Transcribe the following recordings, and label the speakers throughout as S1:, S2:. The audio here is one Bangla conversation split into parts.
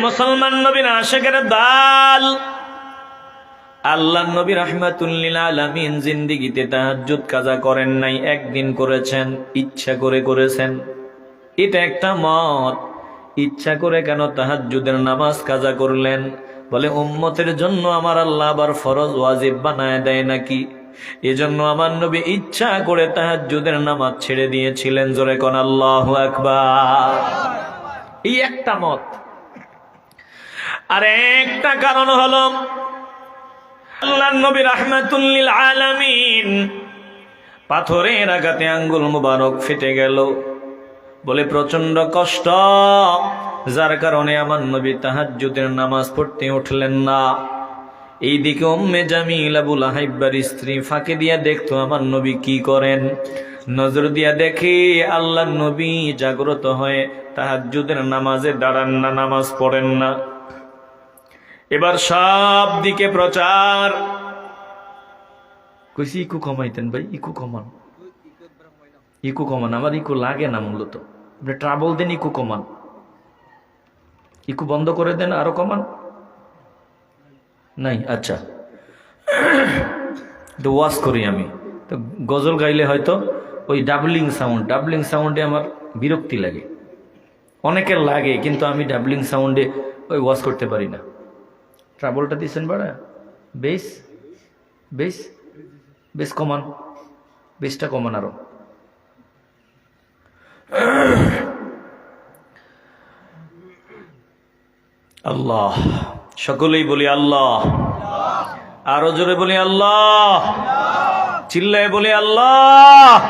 S1: মুসলমান নবীর আশেকের দাল। আল্লাহ নবী রহমাতুল্লিল আলামিন জিন্দিগিতে তাহাজ্জুদ কাজা করেন নাই, একদিন করেছেন, ইচ্ছা করে করেছেন। এটা একটা মত। ইচ্ছা করে কেন তাহাজ্জুদের নামাজ কাজা করলেন? বলে, উম্মতের জন্য আমার আল্লাহ আবার ফরজ ওয়াজিব বানায় দেয় নাকি? এজন্য আমার নবী ইচ্ছা করে তাহাজ্জুদের নামাজ ছেড়ে দিয়েছিলেন। জোরে কোন আল্লাহ আকবার। এই একটা মত। আর একটা কারণ হলো আল্লাহ নবী রাহমাতুল্লিল আলামিন পাথরের আঘাতে আঙ্গুল মুবারক ফেটে গেল। বলে প্রচণ্ড কষ্ট। যার কারণে আমার নবী তাহাজ্জুদের নামাজ পড়তে উঠলেন না। এইদিকে উম্মে জামিল আবুল হাইব্বার স্ত্রী ফাঁকে দিয়া দেখতো, আমার নবী কি করেন? নজর দিয়া দেখে আল্লাহ নবী জাগ্রত হয়ে তাহাজ্জুদের নামাজে দাঁড়ান না, নামাজ পড়েন না। এবার সব দিকে প্রচার। কইছি, ইকু কমাইতেন ভাই, ইকু কমান। ইকু কমান, আমার ইকু লাগে না মূলত। আপনি ট্রাবল দেন, ইকু কমান। ইকু বন্ধ করে দেন, আরও কমান? নাই আচ্ছা। তো ওয়াশ করি আমি। তো গজল গাইলে হয়তো ওই ডাবলিং সাউন্ড ডাবলিং সাউন্ডে আমার বিরক্তি লাগে। অনেকের লাগে, কিন্তু আমি ডাবলিং সাউন্ডে ওই ওয়াশ করতে পারি না। ট্রাবলটা দিচ্ছেন বাড়া। বেশ বেশ বেশ কমান, বেশটা কমান আরও। আল্লাহ, সকলেই বলি আল্লাহ। আরও জোরে বলি আল্লাহ। চিল্লায় বলি আল্লাহ।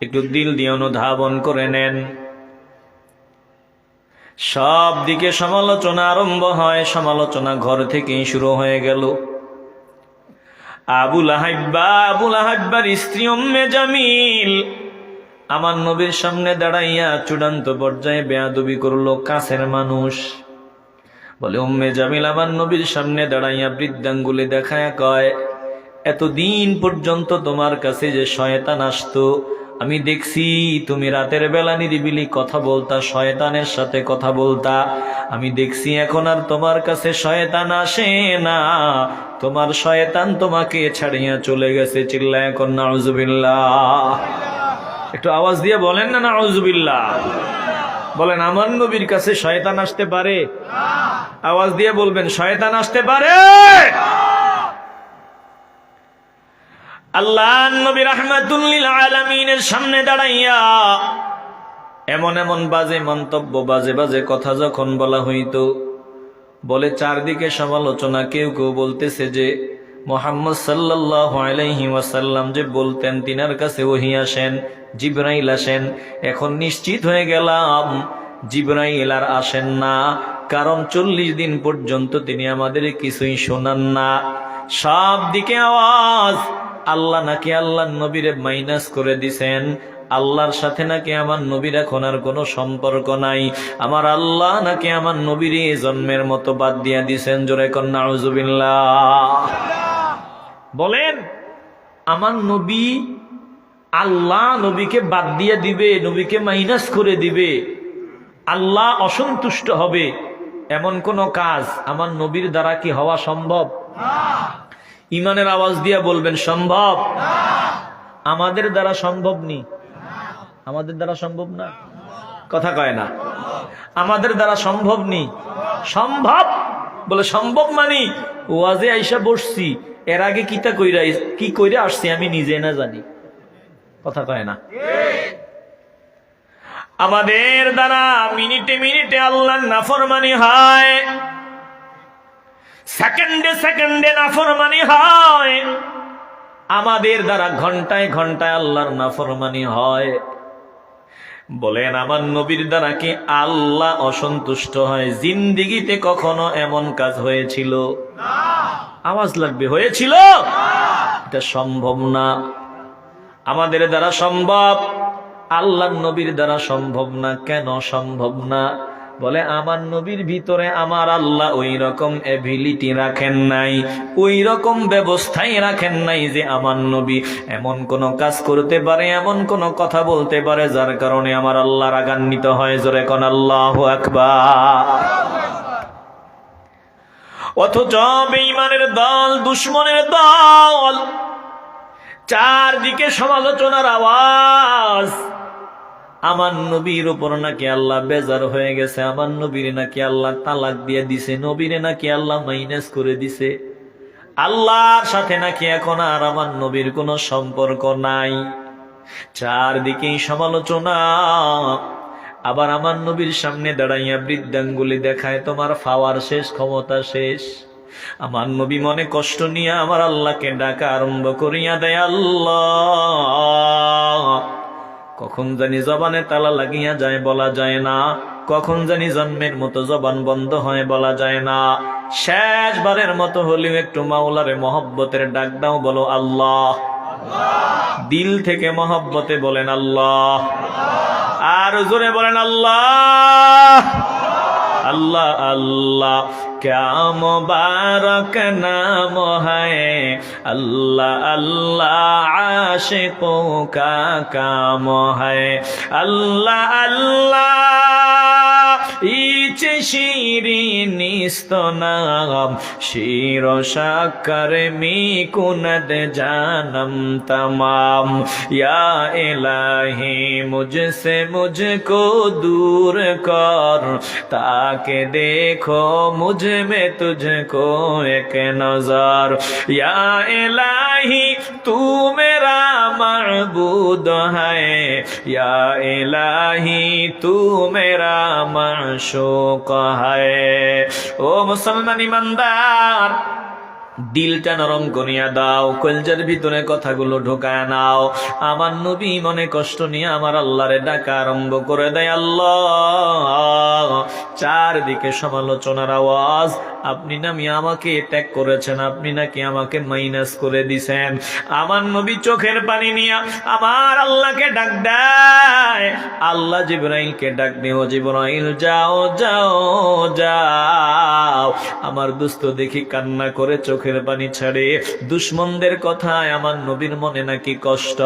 S1: একটু দিল দিয়ে অনুধাবন করে নেন। সব দিকে সমালোচনা আরম্ভ হয়, সমালোচনা ঘর থেকেই শুরু হয়ে গেল। আবুল আহাব্বা আবুল আহাব্বার স্ত্রী অম্মে জামিল আমার নবীর সামনে দাঁড়াইয়া চূড়ান্ত পর্যায়ে বেয়াদবি করল, কাছের মানুষ। বলে, উম্মে জামিল আমার নবীর সামনে দাঁড়াইয়া বৃদ্ধাঙ্গুলি দেখায়, কয়, এতদিন পর্যন্ত তোমার কাছে যে শয়তান আসতো আমি দেখছি, তুমি রাতের বেলা নিরিবিলি কথা বলতা, শয়তানের সাথে কথা বলতা। আমি দেখছি, এখন আর তোমার কাছে শয়তান আসে না। তোমার শয়তান তোমাকে ছাড়িয়া চলে গেছে চিল্লা এখন নাউজুবিল্লাহ। একটু আওয়াজ দিয়ে বলেন না, নাউজুবিল্লাহ। বলেন, আমার নবীর কাছে শয়তান আসতে পারে? আওয়াজ দিয়ে বলবেন, শয়তান আসতে পারে? আল্লাহ নবী রাহমাতুল্লিল আলামিনের সামনে দাঁড়াইয়া এমন এমন বাজে মন্তব্য, বাজে বাজে কথা যখন বলা হইতো, বলে চারদিকে সমালোচনা, কেউ কেউ বলতেছে যে মোহাম্মদ সাল্লাহ আলাইহি ওয়াসাল্লাম যে বলতেন, তিনার কাছে ওহি আসেন, জিব্রাইল আসেন, এখন নিশ্চিত হয়ে গেলাম জিব্রাইল আর আসেন না, কারণ চল্লিশ দিন পর্যন্ত তিনি আমাদের কিছুই শোনান না। সব দিকে আওয়াজ আল্লাহ নাকি আল্লাহ নবীরে মাইনাস করে দিছেন? আল্লাহর সাথে নাকি আমার নবীর এখন আর কোনো সম্পর্ক নাই? আমার আল্লাহ নাকি আমার নবীর জন্মের মতো বাদ দিয়া দিছেন? জোরে কন্যা বলেন, আমার নবী আল্লাহ নবীকে বাদ দিয়ে দিবে, নবীকে মাইনাস করে দিবে। আল্লাহ অসন্তুষ্ট হবে। এমন কোন কাজ আমার নবীর দ্বারা কি হওয়া সম্ভব? ইমানের আওয়াজ দিয়ে বলবেন, সম্ভব? আমাদের দ্বারা সম্ভব নি। আমাদের দ্বারা সম্ভব না। কথা কয় না। আমাদের দ্বারা সম্ভব নি। সম্ভব? বলে সম্ভব মানি? ওয়াজে আইসা বসছি। এর আগে কিতা কইরা কি কইরা আসছি আমি নিজে না জানি। কথা কয় না। আমাদের দ্বারা মিনিটে মিনিটে আল্লাহ নাফরমানি হয়। সেকেন্ডে সেকেন্ডে নাফরমানি হয়। আমাদের দ্বারা ঘন্টায় ঘন্টায় আল্লাহর নাফরমানি হয়। বলেন, আমার নবীর দ্বারা কি আল্লাহ অসন্তুষ্ট হয়? জিন্দিগিতে কখনো এমন কাজ হয়েছিল? আওয়াজ লাগবে, হয়েছিল? এটা সম্ভব না। আমাদের দ্বারা সম্ভব আল্লাহ নবীর দ্বারা সম্ভব না। কেন সম্ভব না? বলে, আমার নবীর ভিতরে আমার আল্লাহ ওই রকম এবিলিটি রাখেন নাই ওই রকম ব্যবস্থাই রাখেন নাই যে আমার নবী এমন কোন কাজ করতে পারে, এমন কোন কথা বলতে পারে, যার কারণে আমার আল্লাহ রাগান্বিত হয়। জোরে কোন, আল্লাহ আকবার। অথচ বেঈমানের দল, দুশ্মনের দল, চারদিকে সমালোচনার আওয়াজ। আমার নবীর উপর নাকি আল্লাহ বেজার হয়ে গেছে, আমার নবীর নাকি আল্লাহ তালাক দিয়ে দিছে, নবীরে নাকি আল্লাহ মাইনাস করে দিছে। আল্লাহর সাথে নাকি এখন আর আমার নবীর কোনো সম্পর্ক নাই। চারদিকেই সমালোচনা। আবার আমার নবীর সামনে দাঁড়াইয়া বৃদ্ধাঙ্গুলি দেখায়, তোমার ফাওয়ার শেষ, ক্ষমতা শেষ। আমার নবী মনে কষ্ট নিয়ে আমার আল্লাহকে ডাকা আরম্ভ করিয়া দেয় আল্লাহ। কখন জানি জবানে তালা লাগিয়া যায় বলা যায় না। কখন জানি জন্মের মতো জবান বন্ধ হয় বলা যায় না। শেষবারের মতো হলেও একটু মাওলারে মহব্বতের ডাক দাও বলো আল্লাহ। দিল থেকে মহব্বতে বলেন আল্লাহ। আর জোরে বলেন আল্লাহ। আল্লাহ আল্লাহ। क्या मुबारक नाम है अल्लाह अल्लाह आशिकों का काम है अल्लाह अल्लाह নিচে শিরিনিস্তনাম শির সাকার মি কুনদ জানম তমাম। ইয়া এলাহি মুঝসে মুঝকো দূর কর। তাকে দেখো মুঝ মে তুঝকো এক নজর। ইয়া এলাহি তু মেরা معبود ہے یا الہی تو میرا معشوق ও মুসলমান ইমানদার, দিলটা নরম করিয়া দাও, কলজার ভিতরে কথাগুলো ঢোকায় নাও। আমার নবী মনে কষ্ট নিয়ে আমার আল্লাহরে ডাকা আরম্ভ করে দেয় আল্লাহ। চারদিকে সমালোচনার আওয়াজ আপনি নামি আমাকে ত্যাগ করেছেন, আপনি নাকি আমাকে মাইনাস করে দিছেন? আমার নবী চোখের পানি নিয়ে আমার আল্লাহকে ডাক দেয়। আল্লাহ জিব্রাইলকে ডাক দিও জিব্রাইল, যাও যাও যাও। আমার দুস্থ দেখি কান্না করে চোখের পানি ছাড়ে। দুশ্মনদের কথায় আমার নবীর মনে নাকি কষ্ট।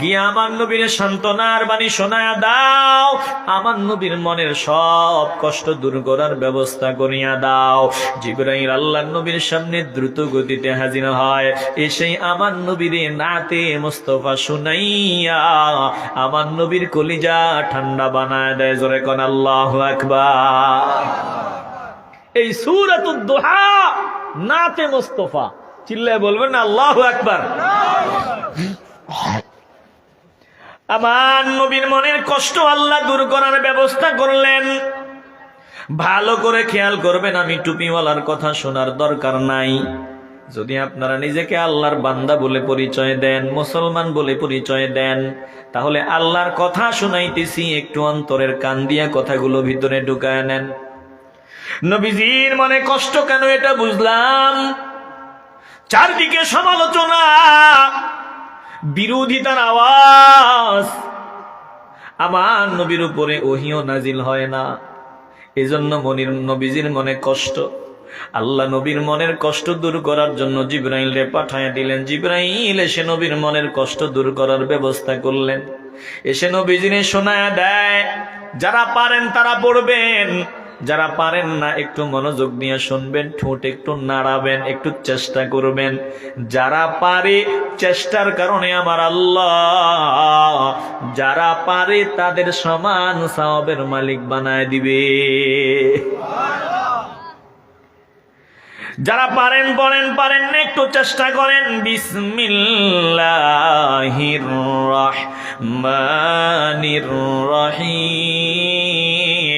S1: গিয়ে আমার নবীর সান্ত্বনার বাণী শোনায়া দাও। আমার নবীর মনের সব কষ্ট দূর করার ব্যবস্থা করিয়া দাও। জিব্রাইল আল্লাহ নবীর সামনে দ্রুত গতিতে হাজির হয়। এসেই আমার নবীর নাতে মুস্তফা শুনাইয়া আমার নবীর কলিজা ঠান্ডা বানায় দেয়। জোরে কোন, আল্লাহ আকবার। এই সুরাতুদ দোহা নাতে মুস্তফা। চিল্লায় বলবেন আল্লাহ আকবার। আমার নবীর মনের কষ্ট আল্লাহ দূর করার ব্যবস্থা করলেন। ভালো করে খেয়াল করবেন, আমি টুপিওয়ালার কথা শোনার দরকার নাই। যদি আপনারা নিজেকে আল্লাহর বান্দা বলে পরিচয় দেন, মুসলমান বলে পরিচয় দেন, তাহলে আল্লাহর কথা শোনাইতেছি, একটু অন্তরের কান দিয়া কথাগুলো ভিতরে ঢুকায় নেন। নবীজির মনে কষ্ট কেন এটা বুঝলাম? চারদিকে সমালোচনা, বিরোধিতার আওয়াজ। আমার নবীর উপরে ওহিও নাজিল হয় না। এজন্য মনির নবীজির মনে কষ্ট। আল্লাহ নবীর মনের কষ্ট দূর করার জন্য জিব্রাইল রে পাঠায় দিলেন। জিব্রাইল এসে নবীর মনের কষ্ট দূর করার ব্যবস্থা করলেন। এসে নবীজিনে শোনায় দেয়, যারা পারেন তারা পড়বেন। যারা পারেন না একটু মনোযোগ নিয়ে শুনবেন, ঠোঁট একটু নাড়াবেন, একটু চেষ্টা করবেন। যারা পারে চেষ্টার কারণে আমার আল্লাহ, যারা পারে তাদের সমান সাওয়াবের মালিক বানায় দিবে। যারা পারেন পড়েন পারেন না, একটু চেষ্টা করেন। বিসমিল্লাহির রহমানির রহিম।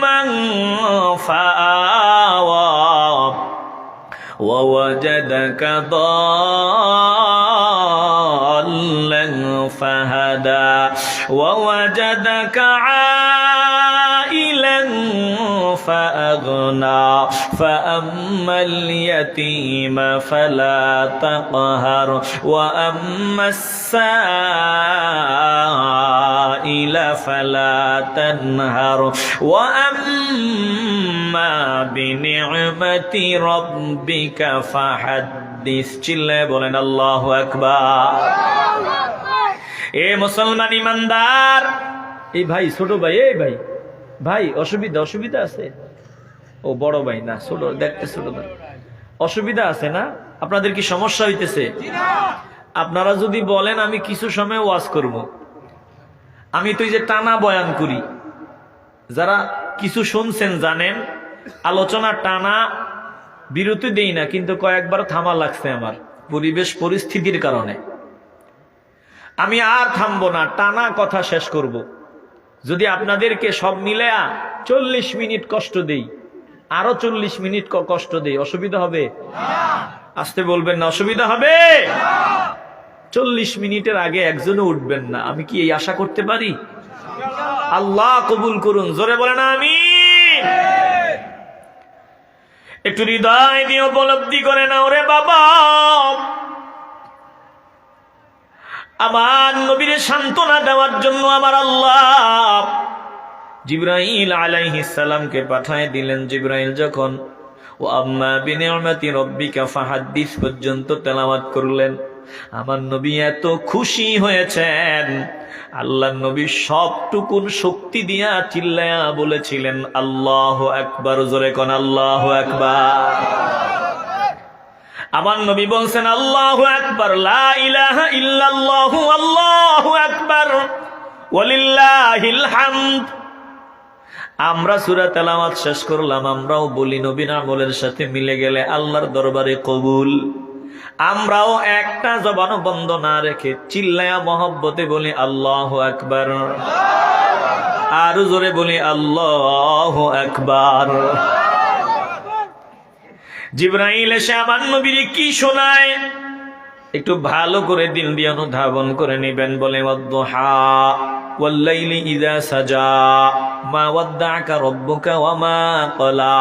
S1: يتيما فآوى ووجدك ضالا فهدى ووجدك عائلا فأغنى فأما اليتيم فلا تقهر وأما السائل فلا تنهر وأما بنعمة ربك فحدث চিল্লায় বলেন আল্লাহু আকবার এ মুসলমান ইমানদার এই ভাই ছোট ভাই এই ভাই ভাই, অসুবিধা অসুবিধা আছে? ও, বড় ভাই, না, ছোট, দেখতে ছোট অসুবিধা আছে না? আপনাদের কি সমস্যা হইতেছে? আপনারা যদি বলেন, আমি কিছু সময় ওয়াজ করব। আমি তো যে টানা বয়ান করি। যারা কিছু শুনছেন, জানেন, আলোচনা টানা বিরতি দেই না, কিন্তু কয়েকবার থামা লাগছে আমার, পরিবেশ পরিস্থিতির কারণে। আমি আর থামবো না, টানা কথা শেষ করব। যদি আপনাদেরকে সব মিলে চল্লিশ মিনিট কষ্ট দেই, আরও চল্লিশ মিনিট কষ্ট দেই, অসুবিধা হবে? আসতে বলবেন না, অসুবিধা হবে? চল্লিশ মিনিটের আগে একজনও উঠবেন না। আমি কি এই আশা করতে পারি? আল্লাহ কবুল করুন, জোরে বলে না আমি একটু হৃদয় দিয়ে উপলব্ধি করে না ওরে বাবা। আমার নবীরে সান্ত্বনা দেওয়ার জন্য আমার আল্লাহ জিব্রাইল সালামকে পাঠায় দিলেন। জিব্রাইল যখন, ও আম্মা বিনিয়ামতি রব্বিকা ফাহাদ্দিস পর্যন্ত তেলাওয়াত করলেন। আমার নবী এত খুশি হয়েছেন। আল্লাহ নবী সবটুকুন শক্তি দিয়া চিল্লায়া বলেছিলেন, আল্লাহ একবার জোরে কন আল্লাহ একবার আমার নবী বলছেন, আল্লাহ আকবার আল্লাহু আকবার আমরা সূরা তেলাওয়াত শেষ করলাম, আমরাও বলি নবীন আমলের সাথে মিলে গেলে আল্লাহর দরবারে কবুল। আমরাও একটা জবানও বন্ধ না রেখে চিল্লায়া মহব্বতে বলি, আল্লাহ আকবার। আরও জোরে বলি, আল্লাহ আকবার। জিব্রাইল এসে আমার নবীর কি শোনায়? একটু ভালো করে দিন দিয়ে অনুধাবন করে নেবেন বলে সাজা ক্বালা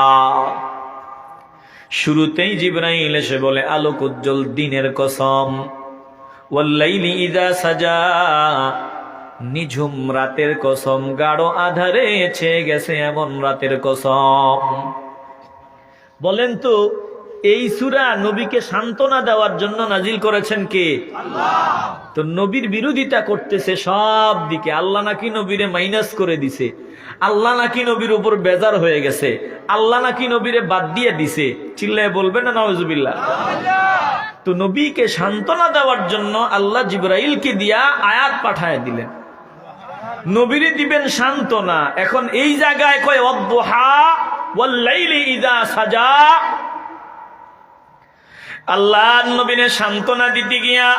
S1: শুরুতেই জিব্রাইল এসে বলে, আলোক উজ্জ্বল দিনের কসম। ওয়াল্লাইলি ইযা সাজা, নিঝুম রাতের কসম, গাঢ় আধারে ছেয়ে গেছে এমন রাতের কসম। বলেন তো এই সুরা নবীকে সান্ত্বনা দেওয়ার জন্য নাজিল করেছেন কে? তো নবীর বিরোধিতা করতেছে সব দিকে। আল্লাহ নাকি নবীরে মাইনাস করে দিছে। আল্লাহ নাকি নবীর উপর বেজার হয়ে গেছে। আল্লাহ নাকি নবীরে বাদ দিয়ে দিছে। চিল্লায় বলবেন না নওয়াজুবিল্লাহ তো নবীকে সান্ত্বনা দেওয়ার জন্য আল্লাহ জিব্রাইলকে দিয়া আয়াত পাঠায় দিলেন। নবীরে দিবেন সান্ত্বনা। এখন এই জায়গায় কয় ইদা সাজা। আল্লাহ নবীনে সান্ত্বনা দিতে গিয়া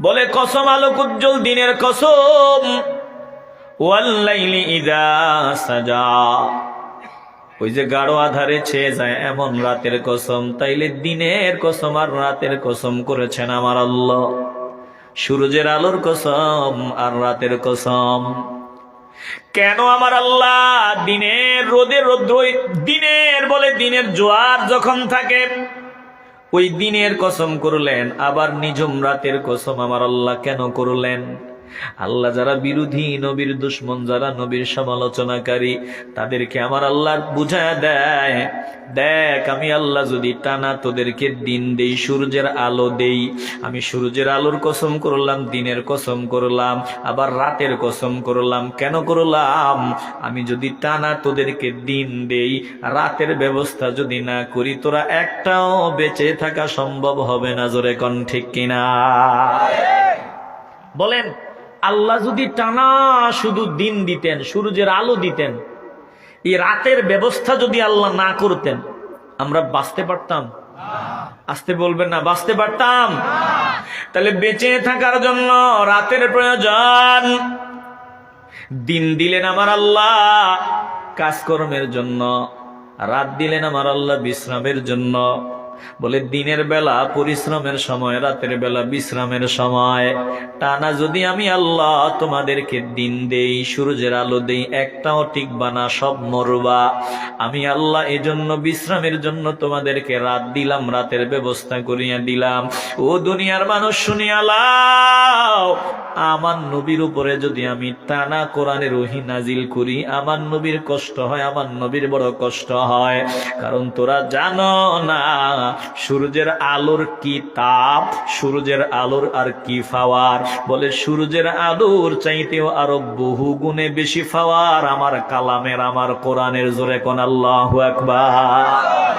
S1: বলে, কসম আলোক উজ্জ্বল দিনের কসম। ওয়াল্লাইলি ইদা সাজা। ওই যে গাঢ় আধারে ছেয়ে যায় এমন রাতের কসম। তাইলে দিনের কসম আর রাতের কসম করেছেন আমার আল্লাহ। সূর্যের আলোর কসম আর রাতের কসম। কেন আমার আল্লাহ দিনের রোদে রৌদ্র দিনের বলে দিনের জোয়ার যখন থাকে, ওই দিনের কসম করলেন, আবার নিজম রাতের কসম আমার আল্লাহ কেন করলেন? আল্লাহ যারা বিরোধী, নবীর দুশ্মন, যারা নবীর সমালোচনাকারী, তাদেরকে আমার আল্লাহ বুঝায় দেয়। দেখ, আমি আল্লাহ যদি টানা তোদেরকে দিন দেই, সূর্যের আলো দেই। আমি সূর্যের আলোর কসম করলাম, দিনের কসম করলাম, আবার রাতের কসম করলাম। কেন করলাম? আমি যদি টানা তোদেরকে দিন দেই, রাতের ব্যবস্থা যদি না করি, তোরা একটাও বেঁচে থাকা সম্ভব হবে না, জোরে কন ঠিক কিনা? বলেন আল্লাহ যদি টানা শুধু দিন দিতেন, সূর্যের আলো দিতেন, এই রাতের ব্যবস্থা যদি আল্লাহ না করতেন, আমরা বাঁচতে পারতাম? আসতে বলবেন না, বাঁচতে পারতাম? তাহলে বেঁচে থাকার জন্য রাতের প্রয়োজন। দিন দিলেন আমার আল্লাহ কাজকর্মের জন্য, রাত দিলেন আমার আল্লাহ বিশ্রামের জন্য। বলে, দিনের বেলা পরিশ্রমের সময়, রাতের বেলা বিশ্রামের সময়। টানা যদি আমি আল্লাহ তোমাদেরকে দিন দেই, সূর্যের আলো দেই, একটাও টিকবা না, সব মরবা। আমি আল্লাহ এজন্য বিশ্রামের জন্য তোমাদেরকে রাত দিলাম, রাতের ব্যবস্থা করিয়া দিলাম। ও দুনিয়ার মানুষ, শুনিয়া লাও, আমার নবীর উপরে যদি আমি টানা কোরআনের ওহি নাজিল করি, আমার নবীর কষ্ট হয়, আমার নবীর বড় কষ্ট হয়। কারণ তোরা জানো না সূর্যের আলোর কি তাপ? সূর্যের আলোর আর কি ফাওয়ার? বলে, সূর্যের আলোর চাইতেও আরও বহু গুণে বেশি ফাওয়ার আমার কালামের, আমার কোরআনের জোরে কোন আল্লাহ আকবার।